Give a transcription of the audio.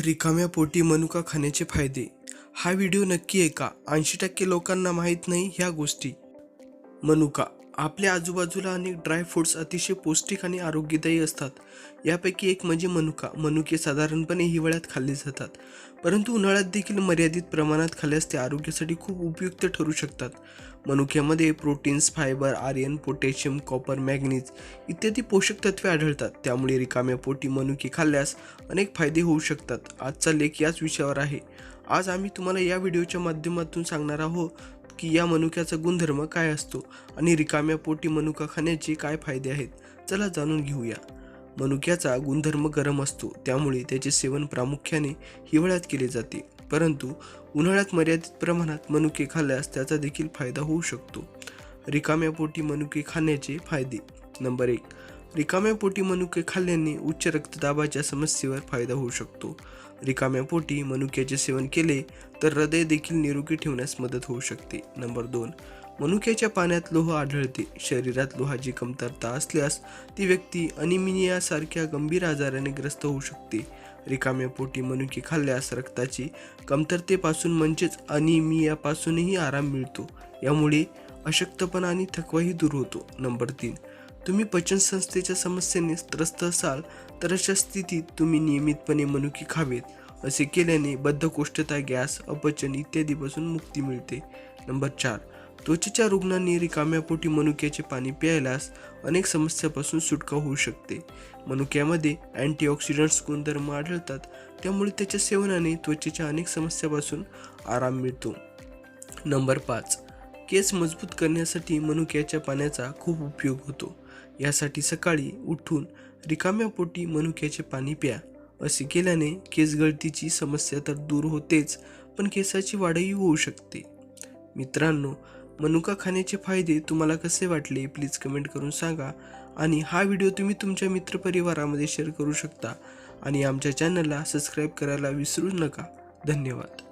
रिकाम्या पोटी मनुका खाण्याचे फायदे. हा व्हिडिओ नक्की ऐका. ऐंशी टक्के लोकांना माहीत नाही ह्या गोष्टी. मनुका. आपल्या आजूबाजूला अनेक ड्रायफ्रूट्स अतिशय पौष्टिक आणि आरोग्यदायी असतात. यापैकी एक म्हणजे मनुका. मनुके साधारणपणे हिवाळ्यात खाल्ले जातात. परंतु उन्हाळ्यात देखील मर्यादित प्रमाणात खाल्ल्यास ते आरोग्यासाठी खूप उपयुक्त ठरू शकतात. मनुक्यामध्ये proteins fibre iron potassium copper manganese इत्यादी पोषक तत्वे आढळतात. त्यामुळे रिकाम्या पोटी मनुके खाल्ल्यास अनेक फायदे होऊ शकतात. आजचा लेख याच विषयावर आहे. आज आम्ही तुम्हाला या व्हिडिओच्या माध्यमातून सांगणार आहोत की या मनुक्याचा गुणधर्म काय असतो आणि रिकाम्या पोटी मनुका खाण्याचे काय फायदे आहेत चला जाणून घेऊया. मनुक्याचा गुणधर्म गरम असतो त्यामुळे त्याचे सेवन प्रामुख्याने हिवाळ्यात केले जाते. परंतु उन्हाळ्यात मर्यादित प्रमाणात मनुके खाल्ल्यास त्याचा देखील फायदा होऊ शकतो. रिकाम्या पोटी मनुके खाण्याचे फायदे. नंबर एक रिकाम्या पोटी मनुके खाल्ल्याने उच्च रक्तदाबाच्या समस्येवर फायदा होऊ शकतो. रिकाम्या पोटी मनुक्याचे सेवन केले तर हृदय देखील निरोगी ठेवण्यास मदत होऊ शकते. नंबर दोन. मनुक्याच्या पाण्यात लोह आढळते. शरीरात लोहाची कमतरता असल्यास ती व्यक्ती अनिमिनियासारख्या गंभीर आजाराने ग्रस्त होऊ शकते. रिकाम्या पोटी मनुके खाल्ल्यास रक्ताची कमतरतेपासून म्हणजेच अनिमियापासूनही आराम मिळतो. यामुळे अशक्तपणा आणि थकवाही दूर होतो. नंबर तीन. तुम्ही पचनसंस्थेच्या समस्येने त्रस्त असाल तर अशा स्थितीत तुम्ही नियमितपणे मनुकी खावेत असे केल्याने बद्धकोष्ठता गॅस अपचन इत्यादीपासून मुक्ती मिळते. नंबर चार. त्वचेच्या रुग्णांनी रिकाम्या पोटी मनुक्याचे पाणी प्यायल्यास अनेक समस्यापासून सुटका होऊ शकते. मनुक्यामध्ये अँटीऑक्सिडंट्स गुणधर्म आढळतात त्यामुळे त्याच्या सेवनाने त्वचेच्या अनेक समस्यापासून आराम मिळतो. नंबर पाच. केस मजबूत करण्यासाठी मनुक्याच्या पाण्याचा खूप उपयोग होतो. यासाठी सकाळी उठून रिकाम्या पोटी मनुक्याचे पाणी प्या. असे केल्याने केस गळतीची समस्या तर दूर होतेच पण केसाची वाढही होऊ शकते. मित्रांनो मनुका खाण्याचे फायदे तुम्हाला कसे वाटले प्लीज कमेंट करून सांगा. आणि हा व्हिडिओ तुम्ही तुमच्या मित्रपरिवारामध्ये शेअर करू शकता. आणि आमच्या चॅनलला सबस्क्राईब करायला विसरू नका. धन्यवाद.